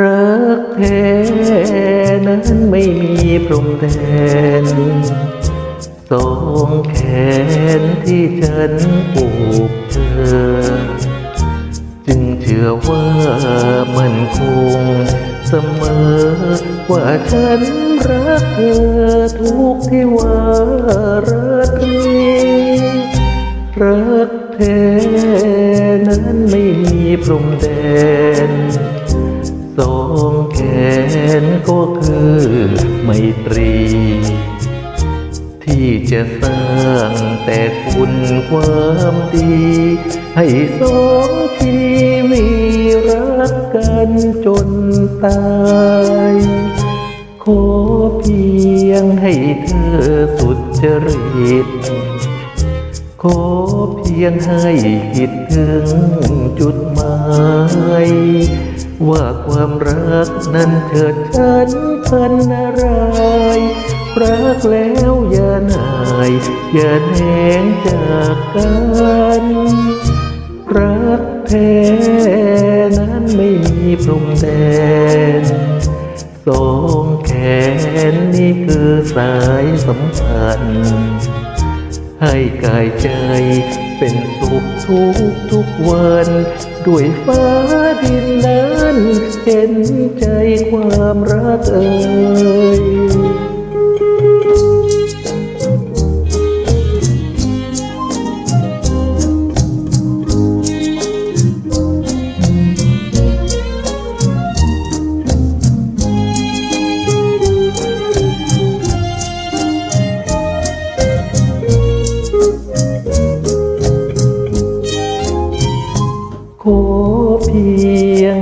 รักแท้นั้นไม่มีพรมแดนสองแขนที่ฉันผูกเธอ จึงเชื่อว่ามันคงเสมอ ว่าฉันรักเธอทุกที่ว่ารักนี้รักแท้นั้นไม่มีพรมแดน สองแขนก็คือไมตรี ที่จะสร้างแต่คุณความดี ให้สองชีวิตรักกันจนตายขอเพียงให้เธอสุดจริต ขอเพียงให้คิดถึงจุดายว่าความรักนั้นเถิดฉันพันอะไรรักแล้วอย่านาย อย่าแหงจากกัน รักแท้นั้นไม่มีพรมแดนสองแขนนี่คือสายสัมพันธ์ ให้กายใจ เป็นสุขทุกทุกวัน ด้วยฟ้าดินนั้น เห็นใจความรักเอ่ย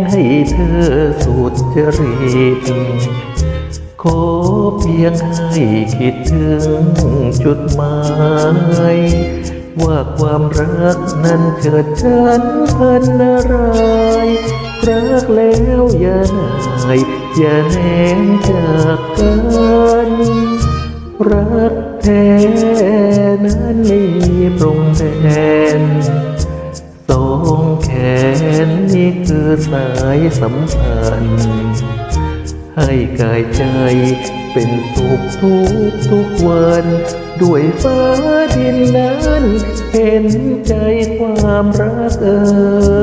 ให้เธอสุดจริตขอเพียงให้คิดถึงจุดหมายว่าความรักนั้นเกิดฉันพันอะไรรักแล้วอย่านายอย่าแหนงจากกันรักแท้นั้นไม่มีพรมแดนสองแขน อสายสัมพันธ์ให้กายใจเป็นสุขทุกทุกวัน ด้วยฟ้าดินนั้น เห็นใจความรักเอ่ย